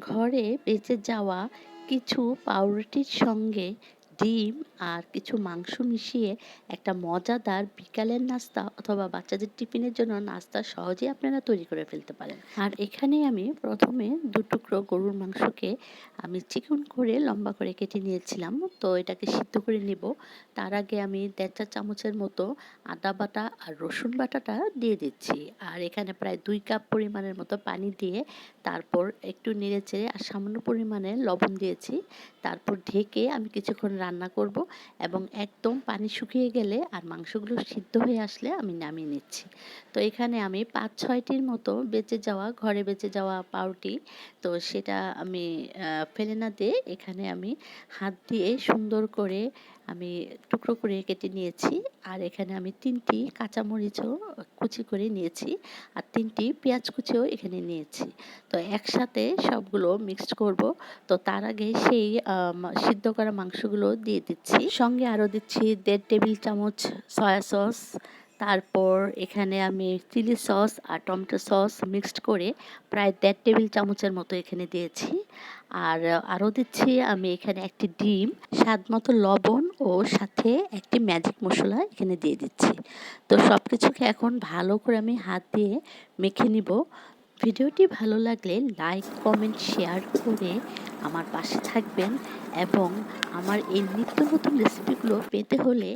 ঘরে বেঁচে যাওয়া কিছু পাউরুটির সঙ্গে ডিম আর কিছু মাংস মিশিয়ে একটা মজাদার বিকালের নাস্তা অথবা বাচ্চাদের টিফিনের জন্য নাস্তা সহজেই আপনারা তৈরি করে ফেলতে পারেন। আর এখানে আমি প্রথমে দু টুকরো গরুর মাংসকে আমি চিকন করে লম্বা করে কেটে নিয়েছিলাম। তো এটাকে সিদ্ধ করে নেব। তার আগে আমি দেড় চা চামচের মতো আদা বাটা আর রসুন বাটাটা দিয়ে দিচ্ছি। আর এখানে প্রায় দুই কাপ পরিমাণের মতো পানি দিয়ে তারপর একটু নেড়ে চেড়ে আর সামান্য পরিমাণে লবণ দিয়েছি। তারপর ঢেকে আমি কিছুক্ষণ রান্না করব এবং একদম পানি শুকিয়ে গেলে আর মাংসগুলো সিদ্ধ হয়ে আসলে আমি নামিয়ে নিচ্ছি। তো এখানে আমি পাঁচ ছয়টির মতো বেঁচে যাওয়া, ঘরে বেঁচে যাওয়া পাউটি তো সেটা আমি ফেলে না দিয়ে এখানে আমি হাত দিয়ে সুন্দর করে আমি টুকরো করে কেটে নিয়েছি। আর এখানে আমি তিনটি কাঁচামরিচও কুচি করে নিয়েছি আর তিনটি পেঁয়াজ কুচিও এখানে নিয়েছি। তো একসাথে সবগুলো মিক্সড করব। তো তার আগে সেই সিদ্ধ করা মাংসগুলো দিয়ে দিচ্ছি। সঙ্গে আরও দিচ্ছি দেড় টেবিল চামচ সয়া সস তারপর এখানে আমি চিলি সস আর টমেটো সস মিক্সড করে প্রায় দেড় টেবিল চামচের মতো এখানে দিয়েছি। আর আরও দিচ্ছি আমি এখানে একটি ডিম, স্বাদ মতো লবণ ও সাথে একটি ম্যাজিক মশলা এখানে দিয়ে দিচ্ছি। তো সব কিছুকে এখন ভালো করে আমি হাত দিয়ে মেখে নিব। ভিডিওটি ভালো লাগলে লাইক কমেন্ট শেয়ার করে আমার পাশে থাকবেন এবং আমার এই নিত্য নতুন রেসিপিগুলো পেতে হলে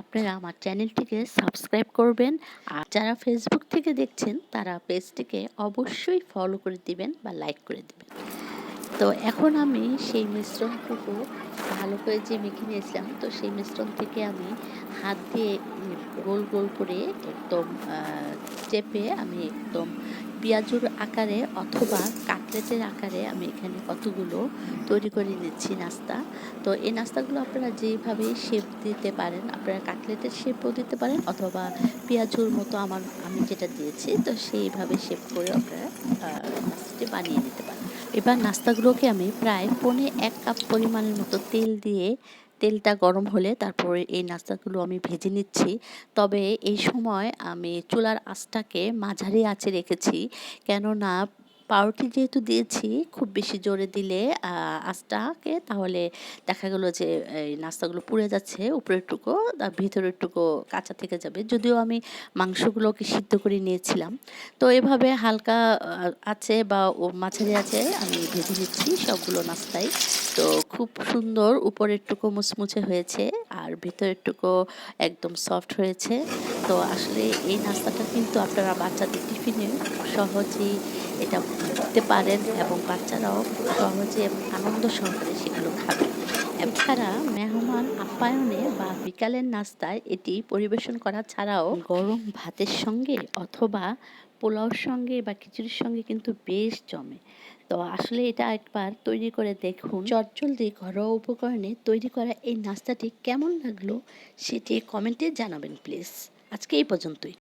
আপনারা আমার চ্যানেলটিকে সাবস্ক্রাইব করবেন। আর যারা ফেসবুক থেকে দেখছেন, তারা পেজটিকে অবশ্যই ফলো করে দিবেন বা লাইক করে দিবেন। তো এখন আমি সেই মিশ্রণটুকু ভালো করে যে মেখে নিয়েছিলাম, তো সেই মিশ্রণ থেকে আমি হাত দিয়ে গোল গোল করে একদম চেপে আমি একদম পেঁয়াজুর আকারে অথবা কাটলেটের আকারে আমি এখানে কতগুলো তৈরি করে নিচ্ছি নাস্তা। তো এই নাস্তাগুলো আপনারা যেভাবে শেপ দিতে পারেন, আপনারা কাটলেটের শেপও দিতে পারেন অথবা পেঁয়াজুর মতো আমার, আমি যেটা দিয়েছি, তো সেইভাবে শেপ করে আপনারা নাস্তাটি বানিয়ে নিতে পারেন। এবার নাস্তাগুলোকে আমি প্রায় পনে এক কাপ পরিমাণের মতো তেল দিয়ে তেলটা গরম হলে তারপরে এই নাস্তাগুলো আমি ভেজে নিচ্ছি। তবে এই সময় আমি চুলার আঁচটাকে মাঝারি আঁচে রেখেছি। কেননা পাউরুটি যেহেতু দিয়েছি, খুব বেশি জোরে দিলে আঁচটাকে তাহলে দেখা গেলো যে, এই নাস্তাগুলো পুড়ে যাচ্ছে উপরের টুকু আর ভিতরের টুকু কাঁচা থেকে যাবে। যদিও আমি মাংসগুলোকে সিদ্ধ করে নিয়েছিলাম। তো এভাবে হালকা আছে বা ও মাঝারি আছে, আমি ভেজে নিচ্ছি সবগুলো নাস্তাই তো খুব সুন্দর উপরের টুকু মুচমুচে হয়েছে, আর ভিতরের টুকু একদম সফট হয়েছে। তো আসলে এই নাস্তাটা কিন্তু আপনারা বাচ্চাদের টিফিনে সহজেই এটা দিতে পারেন এবং বাচ্চারাও সহজে আনন্দ সহকারে সেগুলো খাবে। এছাড়া মেহমান আপ্যায়নে বা বিকালের নাস্তায় এটি পরিবেশন করা ছাড়াও গরম ভাতের সঙ্গে অথবা পোলাওর সঙ্গে বা খিচুড়ির সঙ্গে কিন্তু বেশ জমে। তো আসলে এটা একবার তৈরি করে দেখুন। চটজলদি ঘরোয়া উপকরণে তৈরি করা এই নাস্তাটি কেমন লাগল সেটি কমেন্টে জানাবেন, প্লিজ। আজকে এই পর্যন্তই।